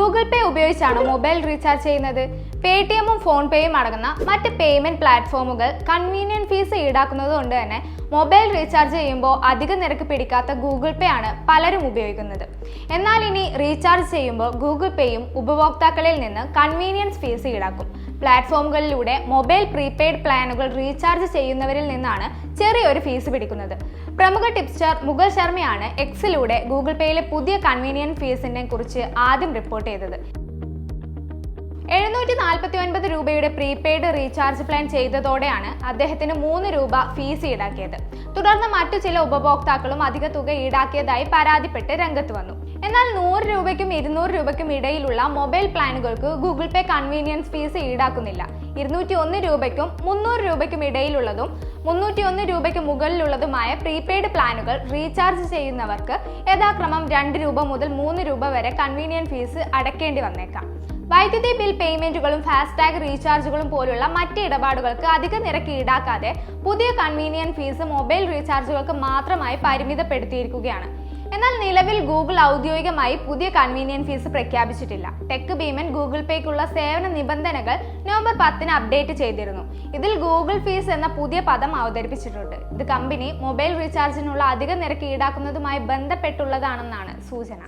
Google പേ ഉപയോഗിച്ചാണ് mobile recharge ചെയ്യുന്നത്? Pay T എമ്മും ഫോൺ പേയും അടങ്ങുന്ന മറ്റ് പേയ്മെന്റ് പ്ലാറ്റ്ഫോമുകൾ കൺവീനിയൻ ഫീസ് ഈടാക്കുന്നത് കൊണ്ട് തന്നെ മൊബൈൽ റീചാർജ് ചെയ്യുമ്പോൾ അധിക നിരക്ക് പിടിക്കാത്ത ഗൂഗിൾ പേ ആണ് പലരും ഉപയോഗിക്കുന്നത്. എന്നാൽ ഇനി റീചാർജ് ചെയ്യുമ്പോൾ ഗൂഗിൾ പേയും ഉപഭോക്താക്കളിൽ നിന്ന് കൺവീനിയൻസ് ഫീസ് ഈടാക്കും. പ്ലാറ്റ്ഫോമുകളിലൂടെ മൊബൈൽ പ്രീപെയ്ഡ് പ്ലാനുകൾ റീചാർജ് ചെയ്യുന്നവരിൽ നിന്നാണ് ചെറിയൊരു ഫീസ് പിടിക്കുന്നത്. പ്രമുഖ ടിപ്സ്റ്റർ മുഗൾ ശർമ്മയാണ് എക്സിലൂടെ ഗൂഗിൾ പേയിലെ പുതിയ കൺവീനിയന്റ് ഫീസിനെ കുറിച്ച് ആദ്യം റിപ്പോർട്ട് ചെയ്തത്. എഴുന്നൂറ്റി നാൽപ്പത്തി ഒൻപത് രൂപയുടെ പ്രീപെയ്ഡ് റീചാർജ് പ്ലാൻ ചെയ്തതോടെയാണ് അദ്ദേഹത്തിന് മൂന്ന് രൂപ ഫീസ് ഈടാക്കിയത്. തുടർന്ന് മറ്റു ചില ഉപഭോക്താക്കളും അധിക തുക ഈടാക്കിയതായി പരാതിപ്പെട്ട് രംഗത്ത് വന്നു. എന്നാൽ നൂറ് രൂപയ്ക്കും ഇരുന്നൂറ് രൂപയ്ക്കും ഇടയിലുള്ള മൊബൈൽ പ്ലാനുകൾക്ക് ഗൂഗിൾ പേ കൺവീനിയൻസ് ഫീസ് ഈടാക്കുന്നില്ല. ഇരുന്നൂറ്റി ഒന്ന് രൂപയ്ക്കും മുന്നൂറ് രൂപയ്ക്കും ഇടയിലുള്ളതും മുന്നൂറ്റി ഒന്ന് രൂപയ്ക്ക് മുകളിലുള്ളതുമായ പ്രീപെയ്ഡ് പ്ലാനുകൾ റീചാർജ് ചെയ്യുന്നവർക്ക് യഥാക്രമം രണ്ട് രൂപ മുതൽ മൂന്ന് രൂപ വരെ കൺവീനിയൻ ഫീസ് അടയ്ക്കേണ്ടി വന്നേക്കാം. വൈദ്യുതി ബിൽ പേയ്മെന്റുകളും ഫാസ്ടാഗ് റീചാർജുകളും പോലുള്ള മറ്റ് ഇടപാടുകൾക്ക് അധിക നിരക്ക് ഈടാക്കാതെ പുതിയ കൺവീനിയൻ ഫീസ് മൊബൈൽ റീചാർജുകൾക്ക് മാത്രമായി പരിമിതപ്പെടുത്തിയിരിക്കുകയാണ്. എന്നാൽ നിലവിൽ ഗൂഗിൾ ഔദ്യോഗികമായി പുതിയ കൺവീനിയൻ ഫീസ് പ്രഖ്യാപിച്ചിട്ടില്ല. ടെക് ഭീമൻ ഗൂഗിൾ പേക്കുള്ള സേവന നിബന്ധനകൾ നവംബർ പത്തിന് അപ്ഡേറ്റ് ചെയ്തിരുന്നു. ഇതിൽ ഗൂഗിൾ ഫീസ് എന്ന പുതിയ പദം അവതരിപ്പിച്ചിട്ടുണ്ട്. ഇത് കമ്പനി മൊബൈൽ റീചാർജിനുള്ള അധിക നിരക്ക് ഈടാക്കുന്നതുമായി ബന്ധപ്പെട്ടുള്ളതാണെന്നാണ് സൂചന.